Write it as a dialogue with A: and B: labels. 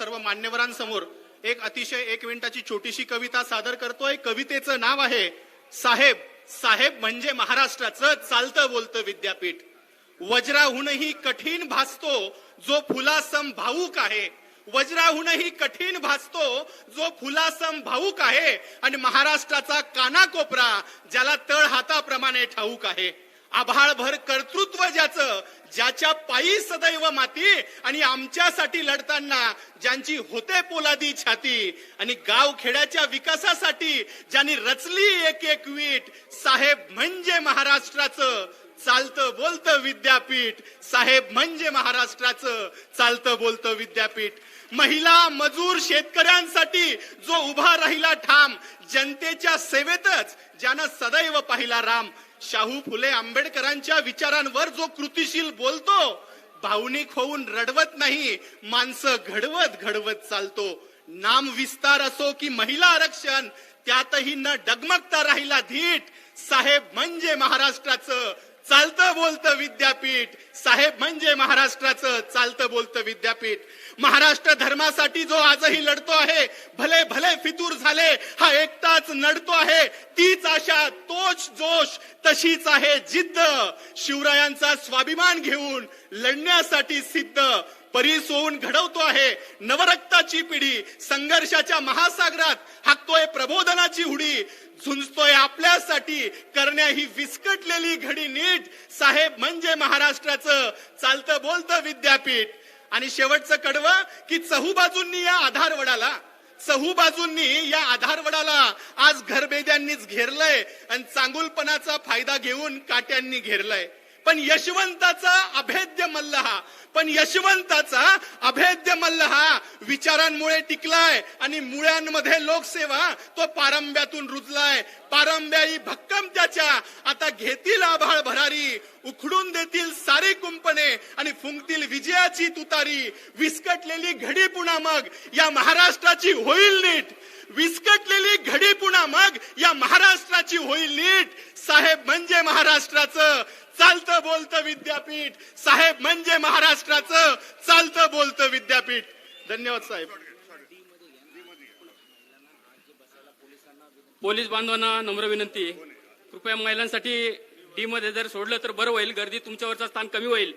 A: सर्व मान्यवरांसमोर एक अतिशय एक मिनिटाची छोटीशी कविता सादर करतोय. कवितेचं नाव आहे साहेब साहेब म्हणजे महाराष्ट्राचं चालतं बोलतं विद्यापीठ. वज्राहूनही कठीण भासतो जो फुलासम भाऊक आहे. वज्राहूनही कठीण भासतो जो फुलासम भाऊक आहे. आणि महाराष्ट्राचा कानाकोपरा ज्याला तळ हाताप्रमाणे ठाऊक आहे. आभाळभर कर्तृत्व ज्या ज्याच्या पायी सदैव माती आणि आमच्यासाठी लढताना ज्यांची होते पोलादी छाती आणि गाव खेड्याच्या विकासासाठी ज्यांनी रचली एक एक वीट साहेब म्हणजे महाराष्ट्राचं चालतं बोलतं विद्यापीठ. साहेब म्हणजे महाराष्ट्राचं चालतं बोलतं विद्यापीठ. महिला मजूर शेतकऱ्यांसाठी जो उभा राहिला ठाम जनतेच्या सेवेतच ज्यानं सदैव पाहिला राम. शाहू फुले आंबेडकरांच्या विचारांवर जो कृतिशील बोलतो भावनिक होऊन रडवत नाही माणसं घडवत घडवत चालतो. नाम विस्तार असो की महिला आरक्षण त्यातही न डगमगता राहिला धीट. साहेब म्हणजे महाराष्ट्राचं चालतं बोलतं विद्यापीठ. साहेब म्हणजे महाराष्ट्राचं चालतं बोलतं विद्यापीठ. महाराष्ट्र धर्मासाठी जो आजही लढतो आहे भले भले फितूर झाले हा एकटाच लढतो आहे तीच आशा तोच जोश तशीच आहे जिद्द. शिवरायांचा स्वाभिमान घेऊन लढण्यासाठी सिद्ध. परीस होऊन घडवतो आहे नवरक्ताची पिढी. संघर्षाच्या महासागरात हाकतोय प्रबोधनाची हुडी. झुंजतोय आपल्यासाठी करण्या ही विस्कटलेली घडी नीट. साहेब म्हणजे महाराष्ट्राचं. चालतं बोलतं विद्यापीठ. आणि शेवटचं कडवं की चहूबाजूंनी या आधारवडाला. चहू बाजूंनी या आधारवडाला आज घरबेद्यांनीच घेरलंय आणि चांगुलपणाचा फायदा घेऊन काट्यांनी घेरलंय. पण यशवंताचा अभेद्य मल्ल हा पण यशवंताचा अभेद्य मल्ल हा विचारांमुळे टिकलाय आणि मुळ्यांमध्ये लोकसेवा तो पारंब्यातून रुजलाय. पारंब्याई भक्कम त्याच्या. आता घेतील आभाळ भरारी उखडून देतील सारे कुंपणे आणि फुंकतील विजयाची तुतारी. विस्कटलेली घडी पुन्हा मग या महाराष्ट्राची होईल नीट. विस्कटलेली घडी पुन्हा मग या महाराष्ट्राची होईल नीट. साहेब म्हणजे महाराष्ट्राचं. चालतं बोलतं विद्यापीठ. साहेब म्हणजे महाराष्ट्राचं चालतं बोलतं विद्यापीठ. धन्यवाद साहेब.
B: पोलीस बांधवांना नम्र विनंती. कृपया महिलांसाठी डी मध्ये जर सोडलं तर बरं होईल. गर्दी तुमच्यावरचं स्थान कमी होईल.